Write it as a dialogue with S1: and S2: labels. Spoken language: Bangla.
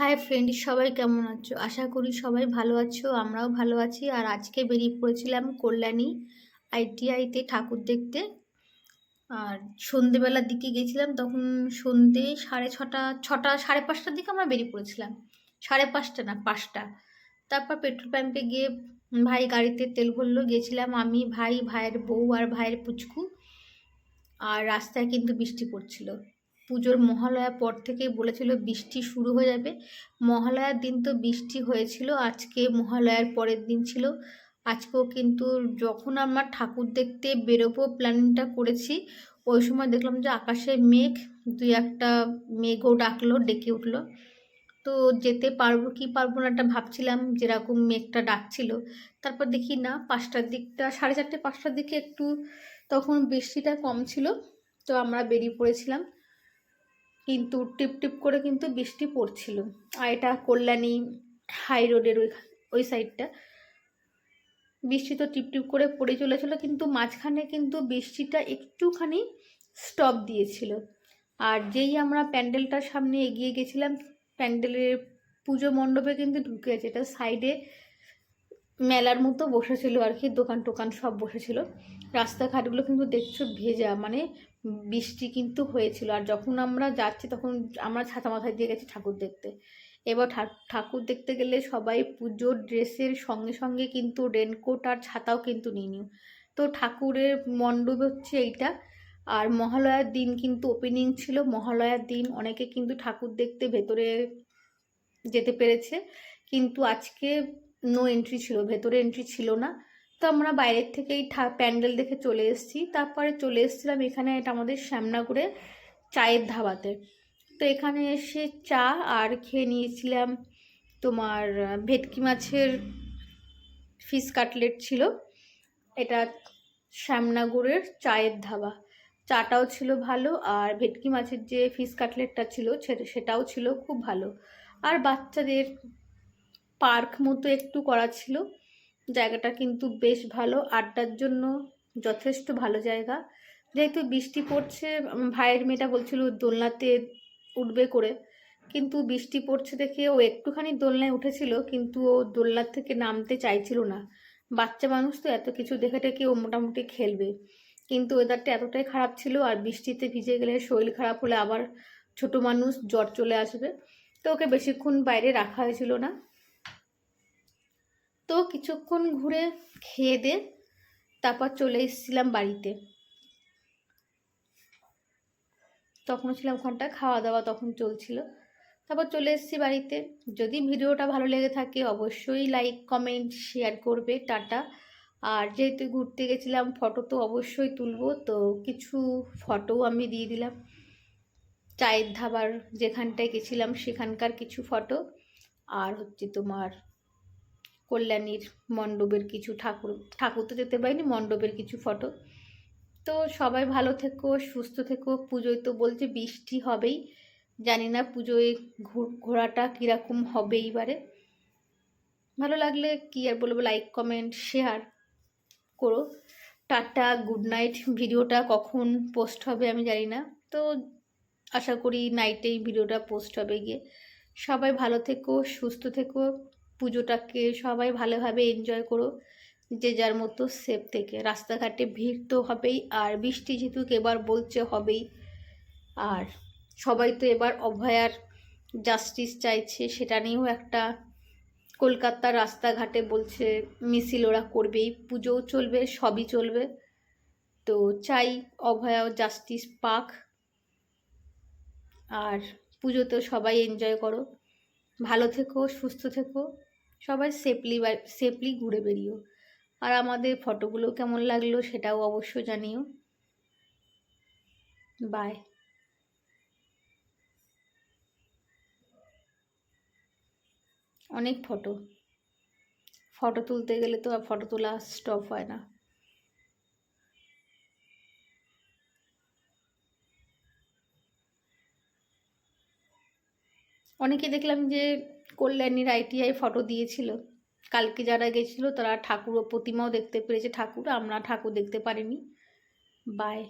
S1: হাই ফ্রেন্ড সবাই কেমন আছো? আশা করি সবাই ভালো আছো, আমরাও ভালো আছি। আর আজকে বেরিয়ে পড়েছিলাম কল্যাণী আইটিআইতে ঠাকুর দেখতে। আর সন্ধেবেলার দিকে গেছিলাম, তখন সন্ধে সাড়ে ছটা ছটা, সাড়ে পাঁচটার দিকে আমরা বেরিয়ে পড়েছিলাম। সাড়ে পাঁচটা না, পাঁচটা। তারপর পেট্রোল পাম্পে গিয়ে ভাই গাড়িতে তেল ভরলো, গেছিলাম আমি, ভাই, ভাইয়ের বউ আর ভাইয়ের পুচকু। আর রাস্তায় কিন্তু বৃষ্টি পড়ছিল। পুজোর মহালয়ার পর থেকে বলেছিল বৃষ্টি শুরু হয়ে যাবে। মহালয়ার দিন তো বৃষ্টি হয়েছিল, আজকে মহালয়ার পরের দিন ছিল। আজকেও কিন্তু যখন আমরা ঠাকুর দেখতে বেরোবো প্ল্যানিংটা করেছি, ওই সময় দেখলাম যে আকাশে মেঘ দুই একটা মেঘও ডাকলো, ডেকে উঠল। তো যেতে পারব কি পারব না একটা ভাবছিলাম, যেরকম মেঘটা ডাকছিল। তারপর দেখি না, পাঁচটার দিকটা, সাড়ে চারটে পাঁচটার দিকে একটু তখন বৃষ্টিটা কম ছিল, তো আমরা বেরিয়ে পড়েছিলাম। কিন্তু টিপ টিপ করে কিন্তু বৃষ্টি পড়ছিল। আর এটা কল্যাণী হাই রোডের ওই ওই সাইডটা। বৃষ্টি তো টিপ টিপ করে পড়ে চলেছিল, কিন্তু মাঝখানে কিন্তু বৃষ্টিটা একটুখানি স্টপ দিয়েছিল। আর যেই আমরা প্যান্ডেলটার সামনে এগিয়ে গেছিলাম, প্যান্ডেলের পুজো মণ্ডপে কিন্তু ঢুকে আছে এটা সাইডে মেলার মতো বসেছিল আর কি, দোকান টোকান সব বসেছিল। রাস্তাঘাটগুলো কিন্তু দেখছ ভেজা মানে বৃষ্টি কিন্তু হয়েছিল। আর যখন আমরা যাচ্ছি তখন আমরা ছাতা মাথায় দিয়ে গেছি ঠাকুর দেখতে। এবার ঠাকুর দেখতে গেলে সবাই পুজোর ড্রেসের সঙ্গে সঙ্গে কিন্তু রেনকোট আর ছাতাও কিন্তু নিয়ে নিও। তো ঠাকুরের মণ্ডপ হচ্ছে এইটা। আর মহালয়ার দিন কিন্তু ওপেনিং ছিল। মহালয়ার দিন অনেকে কিন্তু ঠাকুর দেখতে ভেতরে যেতে পেরেছে। কিন্তু আজকে নো এন্ট্রি ছিল, ভেতরে এন্ট্রি ছিল না। তো আমরা বাইরের থেকেই প্যান্ডেল দেখে চলে এসেছি। তারপরে চলে এসেছিলাম এখানে এটা আমাদের শ্যামনাগুড়ে চায়ের ধাবাতে। তো এখানে এসে চা আর খেয়ে নিয়েছিলাম তোমার ভেটকি মাছের ফিশ কাটলেট ছিল। এটা শ্যামনাগুড়ের চায়ের ধাবা। চাটাও ছিল ভালো আর ভেটকি মাছের যে ফিশ কাটলেটটা ছিল সেটাও ছিল খুব ভালো। আর বাচ্চাদের পার্ক মতো একটু করা ছিল। জায়গাটা কিন্তু বেশ ভালো। আড্ডার জন্য যথেষ্ট ভালো জায়গা। যেহেতু বৃষ্টি পড়ছে ভাইয়ের মেয়েটা বলছিল দোলনাতে উঠবে করে। কিন্তু বৃষ্টি পড়ছে দেখে ও একটুখানি দোলনায় উঠেছিল, কিন্তু ও দোলনার থেকে নামতে চাইছিল না। বাচ্চা মানুষ তো এত কিছু দেখে টেকে ও মোটামুটি খেলবে। কিন্তু ওয়েদারটা এতটাই খারাপ ছিল আর বৃষ্টিতে ভিজে গেলে শরীর খারাপ হলে আবার ছোট মানুষ জ্বর চলে আসবে। তো ওকে বেশিক্ষণ বাইরে রাখা হয়েছিল না। কিছুক্ষণ ঘুরে খেয়ে দে, তারপর চলে এসেছিলাম বাড়িতে। তখন ছিলাম ওখানটা খাওয়া দাওয়া তখন চলছিল। তারপর চলে এসেছি বাড়িতে। যদি ভিডিওটা ভালো লেগে থাকে, অবশ্যই লাইক কমেন্ট শেয়ার করবে, টাটা। আর যেহেতু ঘুরতে গেছিলাম ফটো তো অবশ্যই তুলবো, তো কিছু ফটোও আমি দিয়ে দিলাম। চায়ের ধাবার যেখানটায় গেছিলাম, সেখানকার কিছু ফটো আর হচ্ছে তোমার কল্যাণীর মণ্ডপের কিছু ঠাকুর ঠাকুর তো যেতে পারিনি, মণ্ডপের কিছু ফটো তো সবাই ভালো থেকো, সুস্থ থেকো। পুজোয় তো বলছে বৃষ্টি হবেই। জানি না পুজোয় ঘোরাটা কীরকম হবে এইবারে। ভালো লাগলে কী আর বলব লাইক কমেন্ট শেয়ার করো। টাটা গুড নাইট ভিডিওটা কখন পোস্ট হবে আমি জানি না। তো আশা করি নাইটেই ভিডিওটা পোস্ট হবে গিয়ে। সবাই ভালো থেকো, সুস্থ থেকো। পুজোটাকে সবাই ভালোভাবে এনজয় করো যে যার মতো সেফ থেকে। রাস্তাঘাটে ভিড় তো হবেই, আর বৃষ্টি যেহেতু এবার বলছে হবেই, আর সবাই তো এবার অভয়ার জাস্টিস চাইছে, সেটা নিয়েও একটা কলকাতার রাস্তাঘাটে বলছে, মিছিল ওরা করবেই, পুজোও চলবে, সবই চলবে। তো চাই অভয়া জাস্টিস পাক, আর পুজোতেও সবাই এনজয় করো। ভালো থেকো, সুস্থ থেকো। সবাই সেফলি সেফলি ঘুরে বেরিও আর আমাদের ফটোগুলো কেমন লাগল সেটাও অবশ্য জানিও। বাই অনেক ফটো। ফটো তুলতে গেলে তো আর ফটো তোলা স্টপ হয় না। অনেকে দেখলাম যে কল্যাণীর আইটিআই ফটো দিয়েছিল। কালকে যারা গেছিল তারা ঠাকুর ও প্রতিমাও দেখতে পেরেছে। ঠাকুর, আমরা ঠাকুর দেখতে পারিনি। বাই